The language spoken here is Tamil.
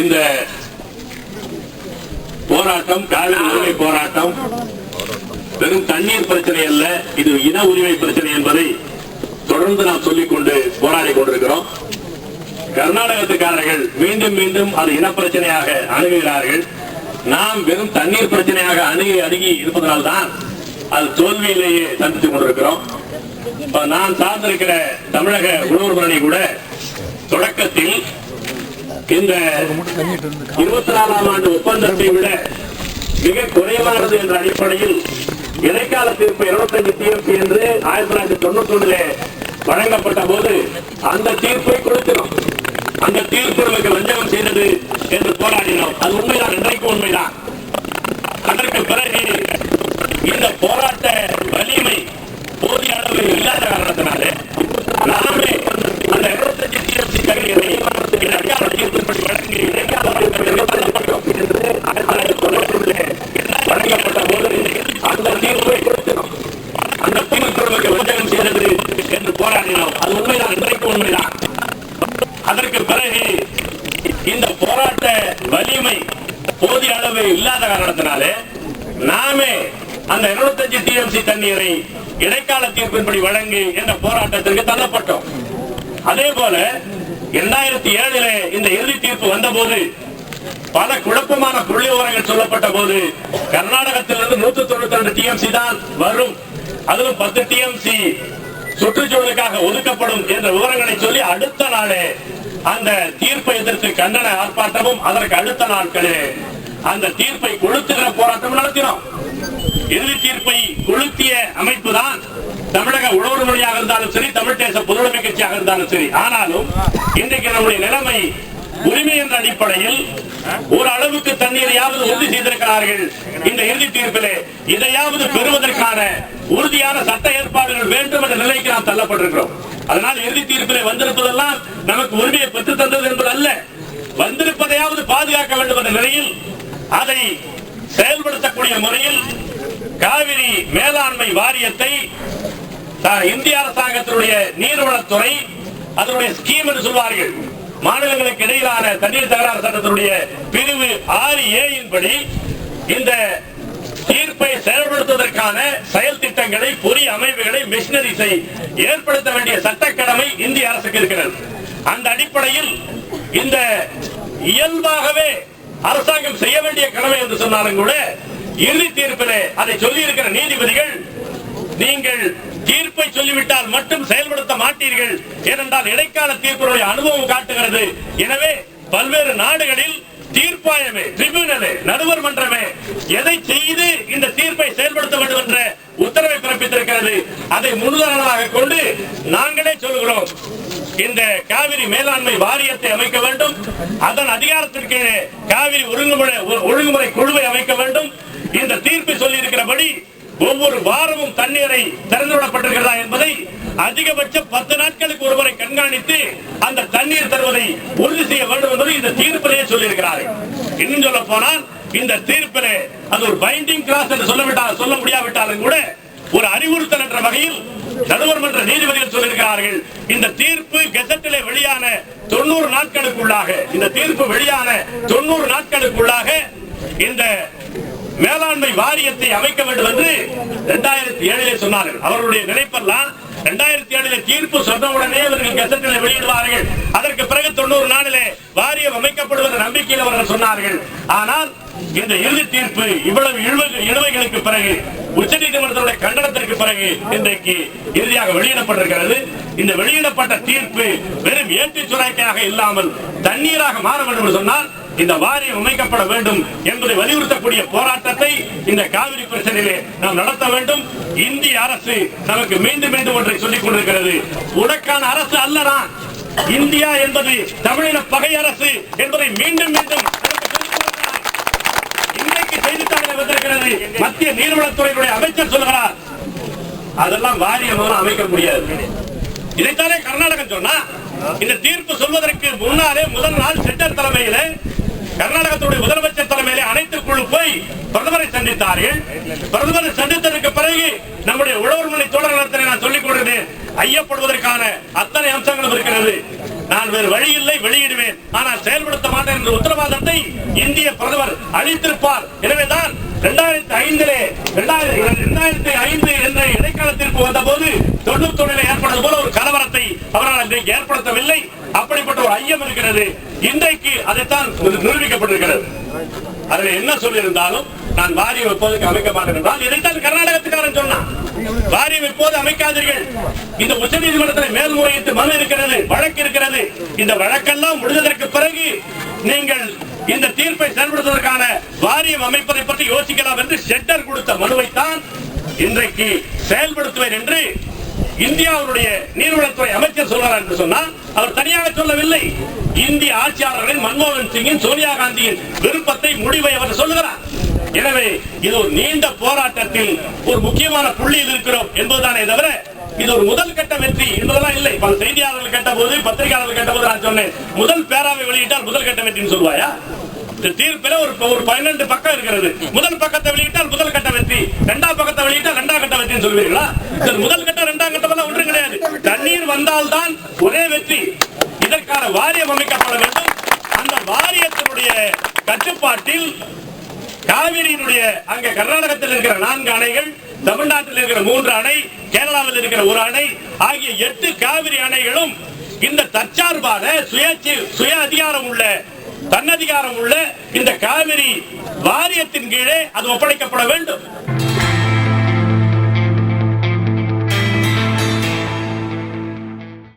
இந்த போராட்டம் காவிரி உரிமை போராட்டம் வெறும் தண்ணீர் பிரச்சனை அல்ல இது இன உரிமை பிரச்சனை என்பதை தொடர்ந்து நாம் சொல்லிக் கொண்டு போராடி கொண்டிருக்கிறோம். கர்நாடகத்துக்காரர்கள் மீண்டும் மீண்டும் அது இன பிரச்சனையாக அணுகுகிறார்கள் நாம் வெறும் தண்ணீர் பிரச்சனையாக அணுகி அணுகி இருப்பதனால்தான் அது தோல்வியிலேயே சந்தித்துக் கொண்டிருக்கிறோம். நான் சார்ந்திருக்கிற தமிழக முன்னணி கூட தொடக்கத்தில் இந்த இருபத்தி நாலாம் ஆண்டு ஒப்பந்தத்தை விட மிக குறைவானது என்ற அடிப்படையில் இடைக்கால தீர்ப்பு இருபத்தஞ்சு டிஎம்பி என்று ஆயிரத்தி தொள்ளாயிரத்தி தொண்ணூத்தி ஒண்ணுல வழங்கப்பட்ட போது அந்த தீர்ப்பை கொடுக்கிறோம். அந்த தீர்ப்பு நமக்கு வஞ்சகம் செய்தது என்று போராடினோம். அது உண்மைதான் இன்றைக்கு உண்மைதான். அதற்கு பிறகு இந்த போராட்ட வலிமை போதிய அளவு இல்லாத காரணத்தினாலே நாமே அந்த இருபத்தஞ்சு டிஎம்பி தகுதியை அடையாளத்தில் என்று போராடினோம் அது அதற்கு பிறகு இந்த போராட்ட வலிமை போதிய அளவு இல்லாத காரணத்தினாலே நாமே அந்த 25 டிஎம்சி தண்ணீரை இடைக்கால தீர்ப்பின்படி வழங்கி என்ற போராட்டத்திற்கு தள்ளப்பட்டோம். அதே போல இரண்டாயிரத்தி ஏழுல இந்த இறுதி தீர்ப்பு வந்தபோது பல குழப்பமான புள்ளி விவரங்கள் சொல்லப்பட்ட போது கர்நாடகத்திலிருந்து நூத்தி தொண்ணூத்தி ரெண்டு டிஎம்சி தான் வரும். அதிலும் பத்து டிஎம்சி சுற்றுச்சூழலுக்காக ஒதுக்கப்படும் என்ற விவரங்களை சொல்லி அடுத்த நாளே அந்த தீர்ப்பை எதிர்த்து கண்டன ஆர்ப்பாட்டமும் அதற்கு அடுத்த நாட்களே அந்த தீர்ப்பை கொளுத்துகிற போராட்டம் நடத்தினோம். இறுதி தீர்ப்பை கொளுத்திய அமைப்பு தான் தமிழக உழவர் மொழியாக இருந்தாலும் சரி தமிழ் தேச பொதுவுடைமை கட்சியாக இருந்தாலும் சரி ஆனாலும் இன்றைக்கு நம்முடைய நிலைமை உரிமை என்ற அடிப்படையில் ஒரு அளவுக்கு தண்ணீரையாவது உறுதி செய்திருக்கிறார்கள் இந்த இறுதி தீர்ப்பிலே. இதையாவது பெறுவதற்கான உறுதியான சட்ட ஏற்பாடுகள் வேண்டும் என்ற நிலைக்கு நாம் தள்ளப்பட்டிருக்கிறோம். அதனால் இறுதி தீர்ப்பிலே வந்திருப்பதெல்லாம் நமக்கு உரிமையை பெற்று தந்தது என்பது அல்ல வந்திருப்பதையாவது பாதுகாக்க வேண்டும் என்ற நிலையில் அதை செயல்படுத்தக்கூடிய முறையில் காவிரி மேலாண்மை வாரியத்தை இந்திய அரசாங்கத்தினுடைய நீர்வளத்துறை அதனுடைய ஸ்கீம் என்று சொல்வார்கள். மாநிலங்களுக்கு இடையிலான தண்ணீர் தகராறு சட்டத்தினுடைய பிரிவு ஆறு ஏயின் படி இந்த தீர்ப்பை செயல்படுத்துவதற்கான செயல் திட்டங்களை பொறி அமைப்புகளை மிஷினரிஸை ஏற்படுத்த வேண்டிய சட்டக்கடமை இந்திய அரசுக்கு இருக்கிறது. அந்த அடிப்படையில் இந்த இயல்பாகவே அரசாங்கம் செய்ய வேண்டிய கடமை என்று சொன்னாலும் கூட இறுதி தீர்ப்பிலே அதை சொல்லி இருக்கிற நீதிபதிகள் நீங்கள் தீர்ப்பை சொல்லிவிட்டால் மட்டும் செயல்படுத்த மாட்டீர்கள் ஏனென்றால் இடைக்கால தீர்ப்பினுடைய அனுபவம் காட்டுகிறது. எனவே பல்வேறு நாடுகளில் தீர்ப்பாயமே ட்ரிபியூனலே நடுவர் மன்றமே எதை செய்து இந்த தீர்ப்பை செயல்படுத்த வேண்டும் என்ற உத்தரவை பிறப்பித்திருக்கிறது. அதை முன்னுதாரணமாக கொண்டு நாங்களே சொல்கிறோம். இந்த காவிரி மேலாண்மை வாரியத்தை அமைக்க வேண்டும். அதன் அதிகாரத்திற்கு காவிரி ஒழுங்குமுறை ஒழுங்குமுறை குழுவை அமைக்க வேண்டும். இந்த தீர்ப்பு சொல்லி இருக்கிறபடி ஒவ்வொரு வாரமும் தண்ணீரை திறந்துவிடப்பட்டிருக்கிறதா என்பதை அதிகபட்சம் பத்து நாட்களுக்கு ஒருவரை கண்காணித்து அந்த தண்ணீர் தருவதை உறுதி செய்ய வேண்டும் என்பதை இந்த தீர்ப்பிலேயே சொல்லியிருக்கிறார்கள் இன்னும் சொல்ல போனால் இந்த தீர்ப்பிலே அது ஒரு பைண்டிங் கிளாஸ் என்று சொல்லவிட்டால் சொல்ல முடியாவிட்டாலும் கூட ஒரு அறிவுறுத்தல் என்ற வகையில் நடுவர் மன்ற நீதிபதிகள் சொல்லியிருக்கிறார்கள். இந்த தீர்ப்பு கெசட்டிலே வெளியான தொண்ணூறு நாட்களுக்குள்ளாக இந்த தீர்ப்பு வெளியான தொண்ணூறு நாட்களுக்குள்ளாக இந்த மேலாண்மை வாரியத்தை அமைக்க வேண்டும் என்று இரண்டாயிரத்தி ஏழிலே சொன்னார்கள். அவருடைய நினைப்பெல்லாம் இரண்டாயிரத்தி ஏழிலே தீர்ப்பு சொன்ன உடனே இவர்கள் கெசட்டில் வெளியிடுவார்கள். அதற்கு பிறகு தொண்ணூறு நாளிலே வாரியம் அமைக்கப்படுவது நம்பிக்கையில் அவர்கள் சொன்னார்கள். ஆனால் இந்த இறுதி தீர்ப்பு இவ்வளவு இழுவைகளுக்கு பிறகு உச்சநீதிமன்றத்துடைய கண்டனத்திற்கு பிறகு இன்றைக்கு இறுதியாக வெளியிடப்பட்டிருக்கிறது. இந்த வெளியிடப்பட்ட தீர்ப்பு வெறும் ஏற்றி சுராய்க்காக இல்லாமல் தண்ணீராக மாற வேண்டும் என்று சொன்னால் இந்த வாரியம் அமைக்கப்பட வேண்டும் என்பதை வலியுறுத்தக்கூடிய போராட்டத்தை இந்த காவிரி பிரச்சனையிலே நாம் நடத்த வேண்டும். இந்திய அரசு நமக்கு மீண்டும் மீண்டும் ஒன்றை சொல்லிக் கொண்டிருக்கிறது. உனக்கான அரசு அல்லதான் இந்தியா என்பது தமிழின பகை அரசு என்பதை மீண்டும் மீண்டும் இன்றைக்கு செய்தித்தாளில் வந்திருக்கிறது. மத்திய நீர்வளத்துறையினுடைய அமைச்சர் சொல்கிறார் அதெல்லாம் வாரியம் அமைக்க முடியாது. இதைத்தானே கர்நாடகம் சொன்னா இந்த தீர்ப்பு சொல்வதற்கு முன்னாலே முதல் நாள் சென்டர் தலைமையிலே கர்நாடகத்துடைய முதலமைச்சர் தலைமையிலே அனைத்து குழு போய் பிரதமரை சந்தித்தார்கள். பிரதமரை சந்தித்ததற்கு பிறகு நம்முடைய உழவர் மொழி நடத்தினை நான் சொல்லிக் கொடுக்கிறேன் ஐயப்படுவதற்கான அத்தனை அம்சங்களும் இருக்கிறது. நான் வேறு வழி இல்லை வெளியிடுவேன். ஆனால் செயல்படுத்த மாட்டேன் என்ற உத்தரவாதத்தை இந்திய பிரதமர் அளித்திருப்பார். எனவேதான் இரண்டாயிரத்தி ஐந்திலே இரண்டாயிரத்தி ஐந்து என்ற இடைக்காலத்திற்கு வந்த போது தொண்ணூத்தி ஒன்றில் ஏற்பட்டது போல ஒரு கலவரத்தை அவரால் அன்றைக்கு ஏற்படுத்தவில்லை. அப்படிப்பட்ட ஒரு ஐயம் இருக்கிறது. இன்றைக்கு அதைத்தான் நிரூபிக்கப்பட்டிருக்கிறது. அதில் என்ன சொல்லியிருந்தாலும் நான் வாரியம் எப்போதுக்கு அமைக்க மாட்டேன் என்றால் இதைத்தான் கர்நாடகத்துக்காரன் சொன்னான். வாரியம் எப்போது அமைக்காதீர்கள். இந்த உச்ச நீதிமன்றத்தில் மேல்முறையீட்டு மனு இருக்கிறது வழக்கு இருக்கிறது. இந்த வழக்கெல்லாம் முடிந்ததற்கு பிறகு நீங்கள் இந்த தீர்ப்பை செயல்படுத்துவதற்கான வாரியம் அமைப்பதை பற்றி யோசிக்கலாம் என்று ஷெட்டர் கொடுத்த மனுவைத்தான் இன்றைக்கு செயல்படுத்துவேன் என்று இந்தியாவுடைய நீர்வளத்துறை அமைச்சர் சொல்கிறார் என்று சொன்னால் அவர் தனியாக சொல்லவில்லை. இந்திய ஆட்சியாளர்களின் மன்மோகன் சிங்கின் சோனியா காந்தியின் விருப்பத்தை முடிவை அவர் சொல்லுகிறார். எனவே இது ஒரு நீண்ட போராட்டத்தில் ஒரு முக்கியமான புள்ளியில் இருக்கிறோம் என்பதுதானே தவிர இது ஒரு முதல் கட்ட வெற்றி என்பதெல்லாம் இல்லை. பல செய்தியாளர்கள் கேட்ட போது பத்திரிகையாளர்கள் கேட்ட போது நான் சொன்னேன் முதல் பேராவை வெளியிட்டால் முதல் கட்ட வெற்றின்னு சொல்வாயா தீர்ப்பில ஒரு ஒரு பன்னெண்டு பக்கம் இருக்கிறது. முதல் பக்கத்தை வெளியிட்டால் முதல் கட்ட வெற்றி இரண்டாம் பக்கத்தை வெளியிட்டால் இரண்டாம் கட்ட வெற்றின்னு சொல்வீங்களா முதல் கட்டம் இரண்டாம் கட்டம் எல்லாம் ஒன்றும் கிடையாது. தண்ணீர் வந்தால்தான் ஒரே வெற்றி. இதற்கான வாரியம் அமைக்கப்பட வேண்டும்? அந்த வாரியத்தினுடைய கட்டுப்பாட்டில் காவிரியினுடைய அங்க கர்நாடகத்தில் இருக்கிற நான்கு அணைகள் தமிழ்நாட்டில் இருக்கிற மூன்று அணை கேரளாவில் இருக்கிற ஒரு அணை ஆகிய எட்டு காவிரி அணைகளும் இந்த தற்சார்பான சுயேட்சை சுய அதிகாரம் உள்ள தன்னதிகாரம் உள்ள இந்த காவிரி வாரியத்தின் கீழே அது ஒப்படைக்கப்பட வேண்டும்.